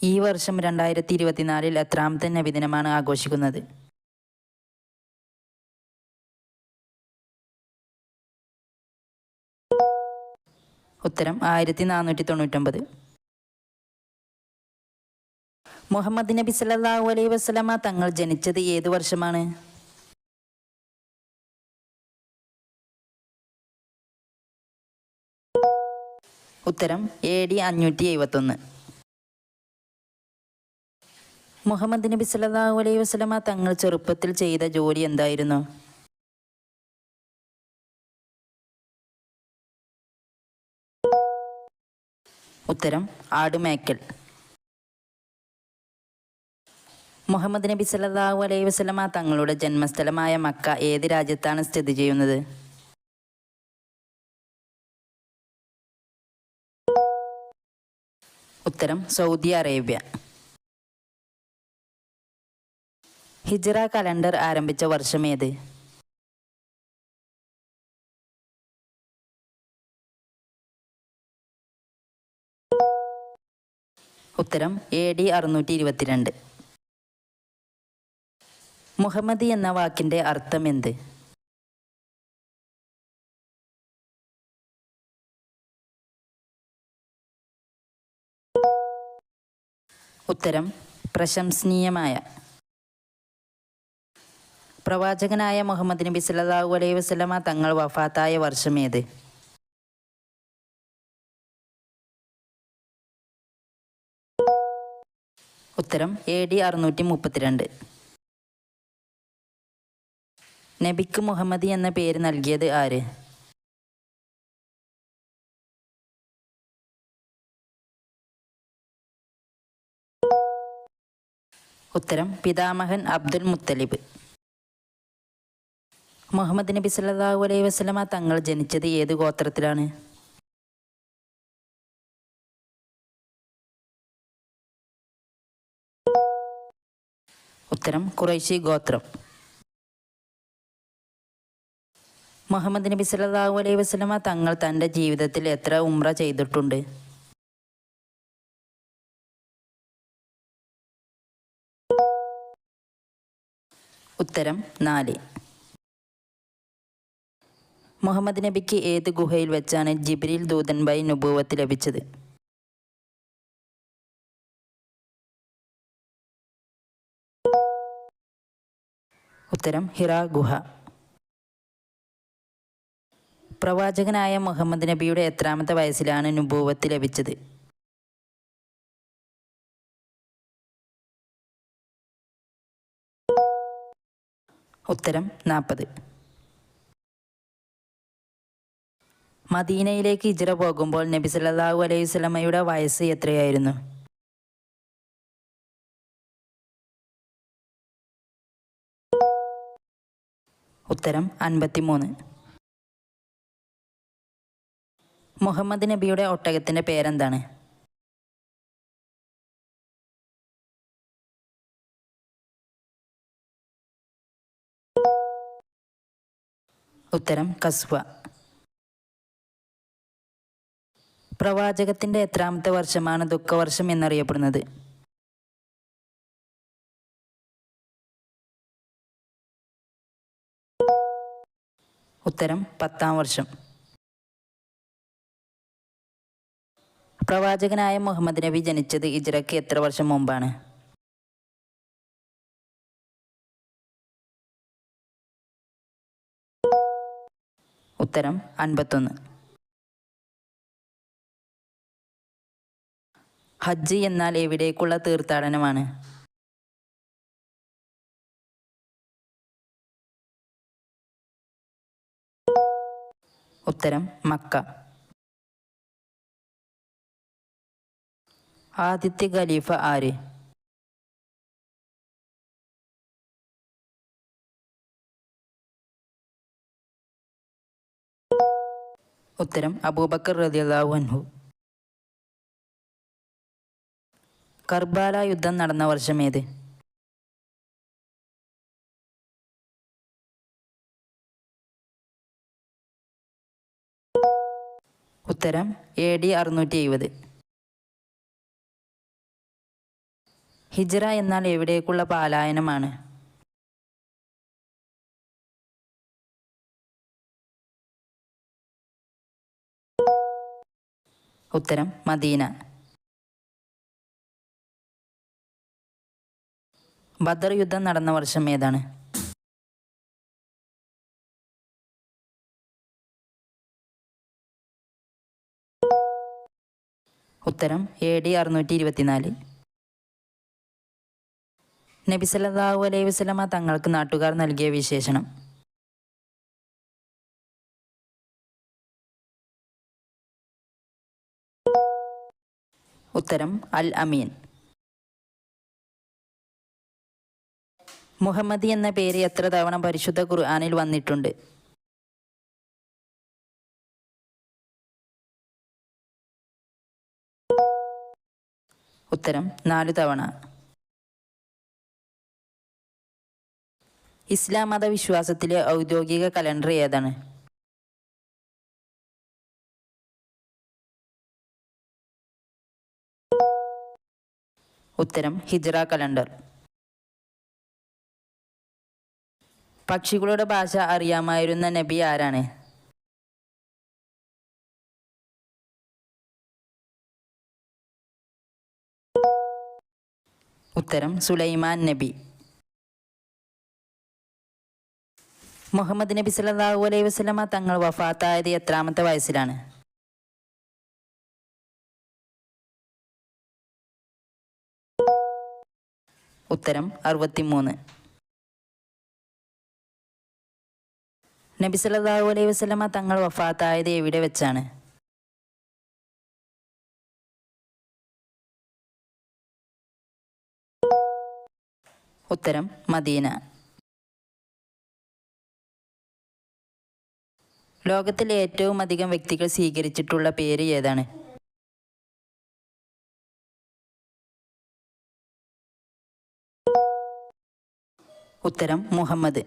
ഈ വർഷം രണ്ടായിരത്തി ഇരുപത്തിനാലിൽ എത്രാമത്തെ നബിദിനമാണ് ആഘോഷിക്കുന്നത്? ഉത്തരം ആയിരത്തി നാനൂറ്റി തൊണ്ണൂറ്റൊമ്പത് മുഹമ്മദ് നബി സല്ലല്ലാഹു അലൈഹി വസല്ലമ തങ്ങൾ ജനിച്ചത് ഏത് വർഷമാണ്? ഉത്തരം എ ഡി അഞ്ഞൂറ്റി എഴുപത്തൊന്ന് മുഹമ്മദ് നബി സല്ലല്ലാഹു അലൈഹി വസ്ലമ തങ്ങൾ ചെറുപ്പത്തിൽ ചെയ്ത ജോലി എന്തായിരുന്നു? ഉത്തരം ആടുമേക്കൽ. മുഹമ്മദ് നബി സല്ലല്ലാഹു അലൈഹി വസ്ലമ തങ്ങളുടെ ജന്മസ്ഥലമായ മക്ക ഏത് രാജ്യത്താണ് സ്ഥിതി ചെയ്യുന്നത്? ഉത്തരം സൗദി അറേബ്യ. ഹിജ്റ കലണ്ടർ ആരംഭിച്ച വർഷം ഏത് ഉത്തരം എ ഡി അറുന്നൂറ്റി ഇരുപത്തിരണ്ട് മുഹമ്മദ് എന്ന വാക്കിന്റെ അർത്ഥം എന്ത്? ഉത്തരം പ്രശംസനീയമായ. പ്രവാചകനായ മുഹമ്മദ് നബി സല്ലല്ലാഹു അലൈഹി വസല്ലമ തങ്ങൾ വഫാത്തായ വർഷം ഏത്? ഉത്തരം എ ഡി അറുന്നൂറ്റി മുപ്പത്തിരണ്ട് നബിക്ക് മുഹമ്മദി എന്ന പേര് നൽകിയത് ആര്? ഉത്തരം പിതാമഹൻ അബ്ദുൽ മുത്തലിബ്. മുഹമ്മദ് നബി സല്ലല്ലാഹു അലൈഹി വസല്ലമ തങ്ങൾ ജനിച്ചത് ഏത് ഗോത്രത്തിലാണ്? ഉത്തരം ഖുറൈശി ഗോത്രം. മുഹമ്മദ് നബി സല്ലല്ലാഹു അലൈഹി വസല്ലമ തങ്ങൾ തന്റെ ജീവിതത്തിൽ എത്ര ഉംറ ചെയ്തിട്ടുണ്ട്? ഉത്തരം നാല്. മുഹമ്മദ് നബിക്ക് ഏത് ഗുഹയിൽ വെച്ചാണ് ജിബ്രീൽ ദൂതൻബായി നുബൂവത്ത് ലഭിച്ചത്? ഉത്തരം ഹിറ ഗുഹ. പ്രവാചകനായ മുഹമ്മദ് നബിയുടെ എത്രാമത്തെ വയസ്സിലാണ് നുബൂവത്ത് ലഭിച്ചത്? ഉത്തരം നാൽപ്പത് മദീനയിലേക്ക് ഇജ്ര പോകുമ്പോൾ നബി സല്ലല്ലാഹു അലൈഹി വസല്ലമയുടെ വയസ്സ് എത്രയായിരുന്നു? ഉത്തരം അൻപത്തിമൂന്ന്. മുഹമ്മദ് നബിയുടെ ഒട്ടകത്തിന്റെ പേരെന്താണ്? ഉത്തരം കസ്വ. പ്രവാചകത്തിന്റെ എത്രാമത്തെ വർഷമാണ് ദുഃഖവർഷം എന്നറിയപ്പെടുന്നത്. ഉത്തരം പത്താം വർഷം. പ്രവാചകനായ മുഹമ്മദ് നബി ജനിച്ചത് ഇജ്രയ്ക്ക് എത്ര വർഷം മുമ്പാണ്? ഉത്തരം അൻപത്തൊന്ന്. ഹജ്ജ് എന്നാൽ എവിടേക്കുള്ള തീർത്ഥാടനമാണ്? ഉത്തരം മക്ക. ആദിത്യ ഖലീഫ ആര്? ഉത്തരം അബൂബക്കർ റളിയല്ലാഹു അൻഹു. കർബാല യുദ്ധം നടന്ന വർഷം ഏത്? ഉത്തരം എ ഡി അറുന്നൂറ്റി എഴുപത് ഹിജ്റ എന്നാൽ എവിടേക്കുള്ള പാലായനമാണ്? ഉത്തരം മദീന. ബദർ യുദ്ധം നടന്ന വർഷം ഏതാണ്? ഉത്തരം എ ഡി അറുന്നൂറ്റി ഇരുപത്തിനാല് നബി സല്ലല്ലാഹു അലൈഹി വസ്ലമ തങ്ങൾക്ക് നാട്ടുകാർ നൽകിയ വിശേഷണം. ഉത്തരം അൽ അമീൻ. മുഹമ്മദി എന്ന പേര് എത്ര തവണ പരിശുദ്ധ ഖുർആാനിൽ വന്നിട്ടുണ്ട്? ഉത്തരം നാല് തവണ. ഇസ്ലാം മത വിശ്വാസത്തിലെ ഔദ്യോഗിക കലണ്ടർ ഏതാണ്? ഉത്തരം ഹിജ്റ കലണ്ടർ. പക്ഷികളുടെ ഭാഷ അറിയാമായിരുന്ന നബി ആരാണ്? ഉത്തരം സുലൈമാൻ നബി. മുഹമ്മദ് നബി സല്ലല്ലാഹു അലൈഹി വസല്ലമ തങ്ങൾ വഫാത്തായത് എത്രാമത്തെ വയസ്സിലാണ്? ഉത്തരം അറുപത്തിമൂന്ന്. നബി സല്ലല്ലാഹു അലൈഹി വസല്ലമ തങ്ങൾ വഫാത്തായത് എവിടെ വെച്ചാണ്? ഉത്തരം മദീന. ലോകത്തിലെ ഏറ്റവും അധികം വ്യക്തികൾ സ്വീകരിച്ചിട്ടുള്ള പേര് ഏതാണ്? ഉത്തരം മുഹമ്മദ്.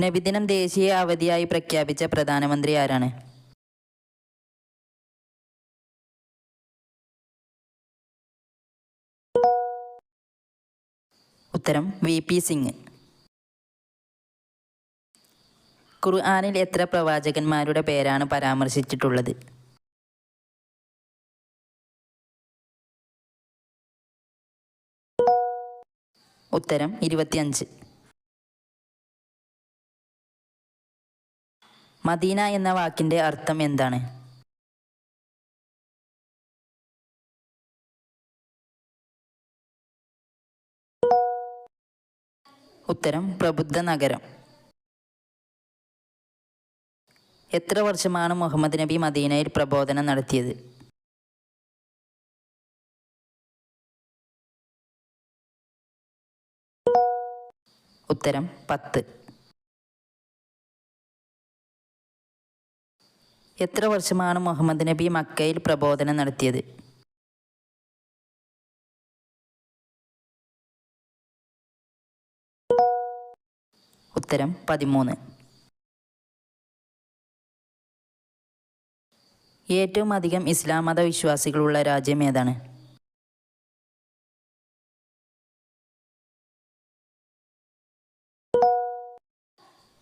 നബിദിനം ദേശീയ അവധിയായി പ്രഖ്യാപിച്ച പ്രധാനമന്ത്രി ആരാണ്? ഉത്തരം വി. പി. സിംഗ്. ഖുർആാനിൽ എത്ര പ്രവാചകന്മാരുടെ പേരാണ് പരാമർശിച്ചിട്ടുള്ളത്? ഉത്തരം ഇരുപത്തിയഞ്ച്. മദീന എന്ന വാക്കിന്റെ അർത്ഥം എന്താണ്? ഉത്തരം പ്രബുദ്ധ നഗരം. എത്ര വർഷമാണ് മുഹമ്മദ് നബി മദീനയിൽ പ്രബോധനം നടത്തിയത്? ഉത്തരം പത്ത്. എത്ര വർഷമാണ് മുഹമ്മദ് നബി മക്കയിൽ പ്രബോധനം നടത്തിയത്? ഉത്തരം പതിമൂന്ന്. ഏറ്റവും അധികം ഇസ്ലാം മത വിശ്വാസികളുള്ള രാജ്യം ഏതാണ്?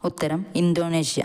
ഉത്തരം ഇന്തോനേഷ്യ.